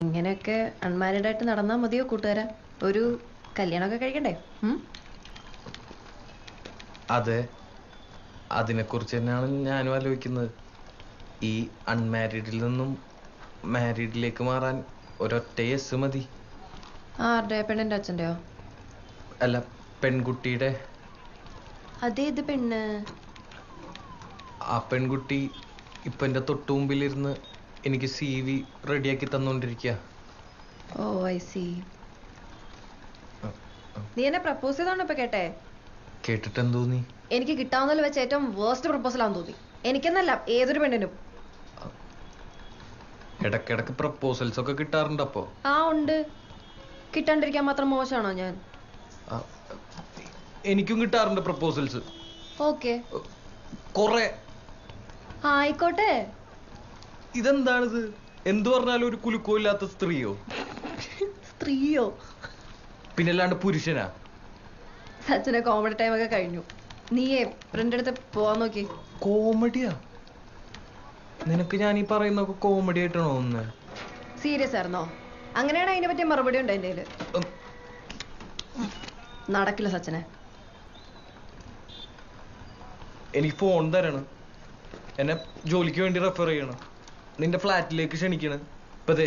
ഇങ്ങനെയൊക്കെ അൺമാരീഡ് ആയിട്ട് നടന്നാൽ മതിയോ കൂട്ടുകാരാ? ഒരു കല്യാണമൊക്കെ കഴിക്കണ്ടേ? അതെ അതെ. അതിനെക്കുറിച്ച് തന്നെയാണ് ഞാനും ആലോചിക്കുന്നത്. ഈ അൺമാരിഡിൽ നിന്നും മാരിഡിലേക്ക് മാറാൻ ഒരൊറ്റ യെസ് മതി. ആരുടെ? പെണ്ണിന്റെ അച്ഛന്റെയോ അല്ല പെൺകുട്ടിയുടെ. അതേത് പെണ്ണ്. ആ പെൺകുട്ടി ഇപ്പൊ എന്റെ തൊട്ടു മുമ്പിലിരുന്ന് എനിക്ക് സി വി റെഡിയാക്കി തന്നുകൊണ്ടിരിക്കുക ഓ ഐ സി നീ എന്നെ പ്രപ്പോസ് ചെയ്തോണ്ട് ഇപ്പൊ കേട്ടെ? കേട്ടിട്ട് എന്ത് നീ? എനിക്ക് കിട്ടാവുന്നതിൽ വെച്ച് ഏറ്റവും വേർസ്റ്റ് പ്രപ്പോസലാന്ന് തോന്നി. എനിക്കെന്നല്ല ഏതൊരു പെണ്ണിനും. ഇടക്കിടക്ക് പ്രപ്പോസൽസ് ഒക്കെ കിട്ടാറുണ്ട് അപ്പോ. ആ ഉണ്ട്. കിട്ടാണ്ടിരിക്കാൻ മാത്രം മോശമാണോ ഞാൻ? എനിക്കും കിട്ടാറുണ്ട് പ്രപ്പോസൽസ് ഓക്കെ കൊറേ. ആയിക്കോട്ടെ. ഇതെന്താണിത്? എന്തു പറഞ്ഞാലും ഒരു കുലുക്കോ ഇല്ലാത്ത സ്ത്രീയോ? സ്ത്രീയോ പിന്നല്ലാണ്ട് പുരുഷനാ? സച്ചിനെ കോമഡി ടൈം ഒക്കെ കഴിഞ്ഞു. നീയേ ഫ്രണ്ട് അടുത്ത് പോവാൻ നോക്കി. കോമഡിയാ? നിനക്ക് ഞാൻ ഈ പറയുന്നൊക്കെ കോമഡി ആയിട്ടാണോ ഒന്ന് സീരിയസ് ആയിരുന്നോ? അങ്ങനെയാണ് അതിനെ പറ്റിയ മറുപടി ഉണ്ട് എന്റെ നടക്കില്ല സച്ചിനെ. എനിക്ക് ഫോൺ തരണം. എന്നെ ജോലിക്ക് വേണ്ടി റെഫർ ചെയ്യണം. നിന്റെ ഫ്ലാറ്റിലേക്ക് ക്ഷണിക്കണ്. ഇപ്പതേ.